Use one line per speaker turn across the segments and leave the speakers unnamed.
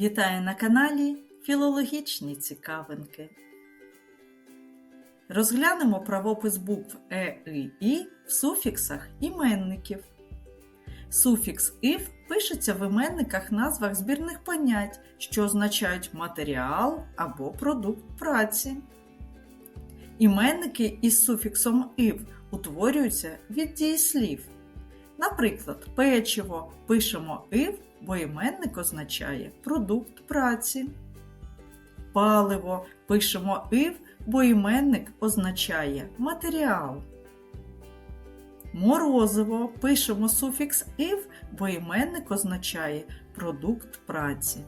Вітаю на каналі Філологічні цікавинки. Розглянемо правопис букв Е, І, І в суфіксах іменників. Суфікс «ів» пишеться в іменниках назвах збірних понять, що означають матеріал або продукт праці. Іменники із суфіксом «ів» утворюються від дієслів. Наприклад, печиво пишемо «ив», бо іменник означає продукт праці. Паливо пишемо «ив», бо іменник означає матеріал. Морозиво пишемо суфікс «ив», бо іменник означає продукт праці.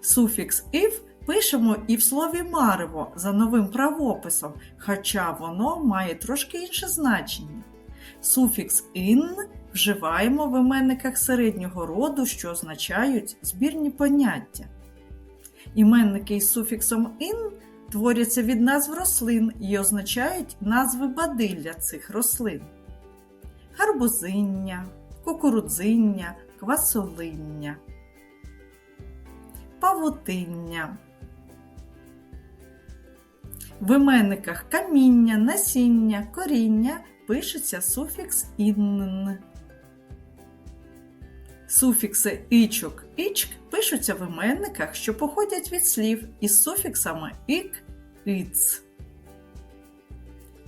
Суфікс «ив» пишемо і в слові марево за новим правописом, хоча воно має трошки інше значення. Суфікс «ин» вживаємо в іменниках середнього роду, що означають збірні поняття. Іменники із суфіксом «ин» творяться від назв рослин і означають назви бадилля цих рослин: гарбузиння, кукурудзиння, квасолиння, павутиння. В іменниках каміння, насіння, коріння пишеться суфікс «ін». Суфікси ичок, ічк пишуться в іменниках, що походять від слів із суфіксами ік, іц.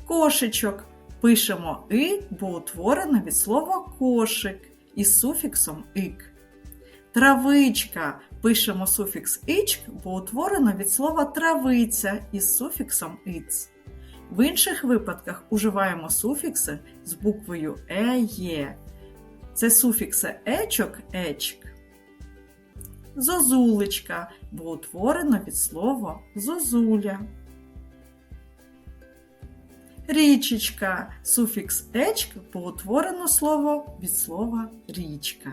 Кошечок пишемо и, бо утворено від слова кошик із суфіксом ик. Травичка пишемо суфікс ичк, бо утворено від слова травиця із суфіксом иц. В інших випадках уживаємо суфікси з буквою е, є. Це суфікси ечок, ечк. Зозулечка, бо утворено від слова зозуля. Річечка, суфікс ечк, бо утворено слово від слова річка.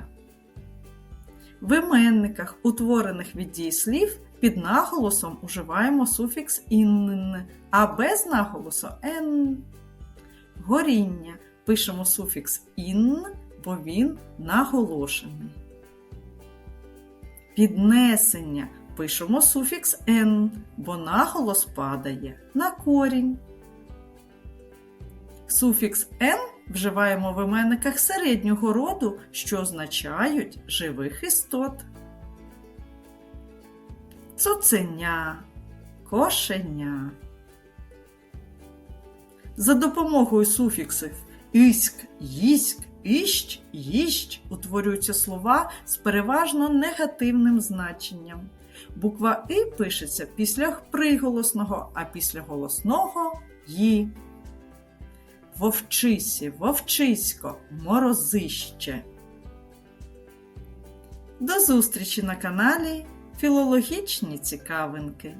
В іменниках, утворених від дієслів, під наголосом уживаємо суфікс «ін», а без наголосу «ен». Горіння пишемо суфікс «ін», бо він наголошений. Піднесення пишемо суфікс «ен», бо наголос падає на корінь. Суфікс «ен» вживаємо в іменниках середнього роду, що означають живих істот. Цуценя, кошеня. За допомогою суфіксів іськ, їськ, іщ, їщ утворюються слова з переважно негативним значенням. Буква І пишеться після приголосного, а після голосного ї. Вовчисі, вовчисько, морозище. До зустрічі на каналі Філологічні цікавинки.